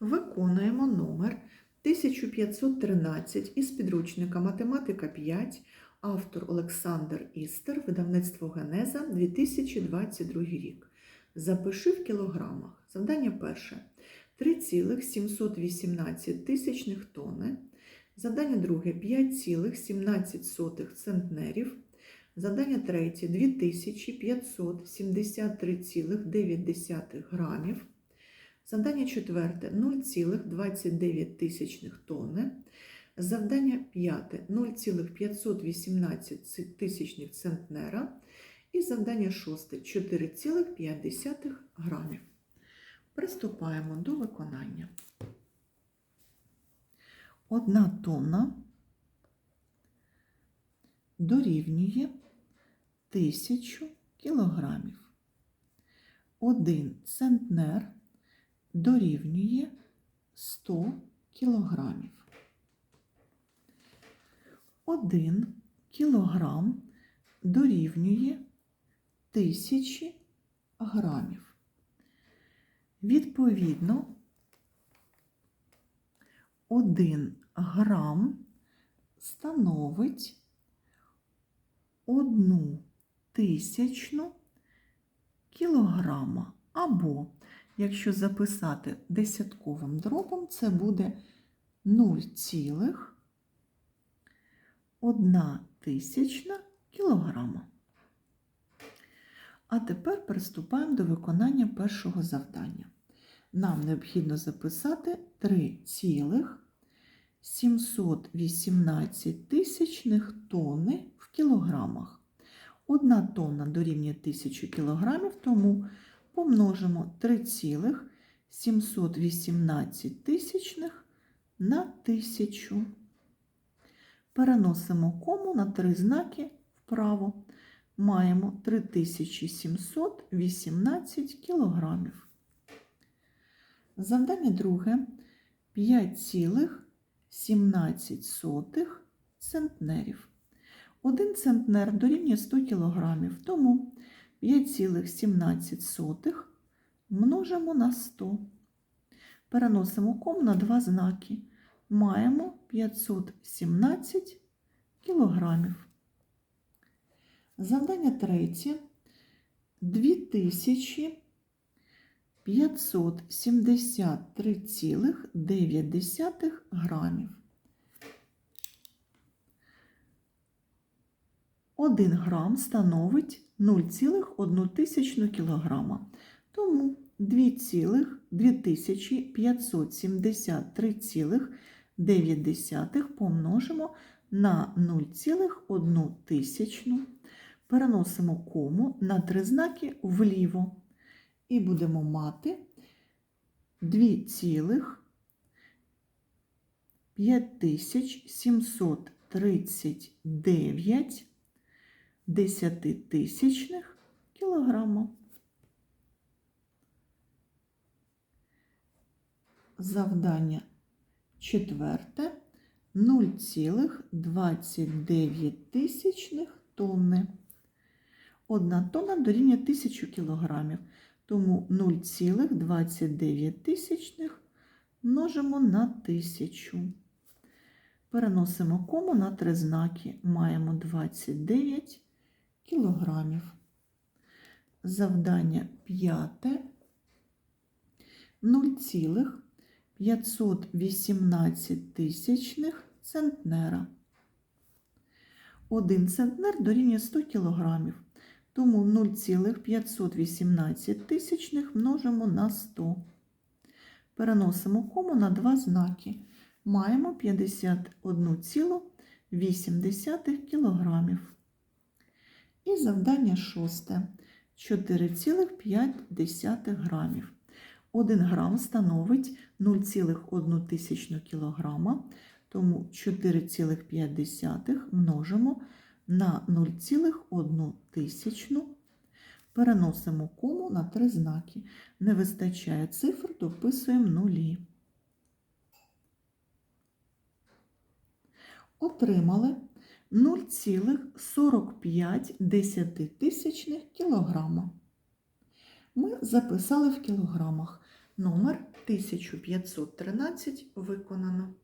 Виконуємо номер 1513 із підручника Математика 5, автор Олександр Істер, видавництво Генеза 2022 рік. Запиши в кілограмах. Завдання перше 3,718 тисячних тонни. Завдання друге 5,17 центнерів. Завдання третє 2573,9 грамів. Завдання четверте 0,29 тисячних тонни. Завдання п'яте 0,518 тисячних центнера. І завдання шосте 4,5 грамів. Приступаємо до виконання. Одна тонна дорівнює 1000 кілограмів. Один центнер дорівнює 100 кілограмів. Один кілограм дорівнює 1000 грамів. Відповідно, 1 грам становить 1 тисячну кілограма або Якщо записати десятковим дробом, це буде 0,1 тисячна кілограма. А тепер приступаємо до виконання першого завдання. Нам необхідно записати 3,718 тисячних тонни в кілограмах. Одна тонна дорівнює 1000 кілограмів, тому помножимо 3,718 тисячних на 1000. Переносимо кому на три знаки вправо. Маємо 3718 кілограмів. Завдання друге 5,17 центнерів. Один центнер дорівнює 100 кілограмів, тому 5,17 множимо на 100. Переносимо ком на два знаки. Маємо 517 кілограмів. Завдання третє. 2573,9 грамів. 1 грам становить 0,1 кг. Тому 2573,9 помножимо на 0,1. Переносимо кому на три знаки вліво. І будемо мати 2,5739 десятитисячних кілограма. Завдання четверте 0,29 тисячних тонни. Одна тонна дорівнює 1000 кілограмів, тому 0,29 тисячних множимо на 1000. Переносимо кому на три знаки. Маємо 29 кілограмів. Завдання п'яте 0,518 тисячних центнера. Один центнер дорівнює 100 кілограмів, тому 0,518 тисячних множимо на 100. Переносимо кому на два знаки. Маємо 51,8 кілограмів. І завдання шосте 4,5 грамів. 1 грам становить 0,1 кілограма, тому 4,5 множимо на 0,1. Переносимо кому на три знаки. Не вистачає цифр, дописуємо нулі. Отримали 0,45 тисячних кілограма. Ми записали в кілограмах. Номер 1513 виконано.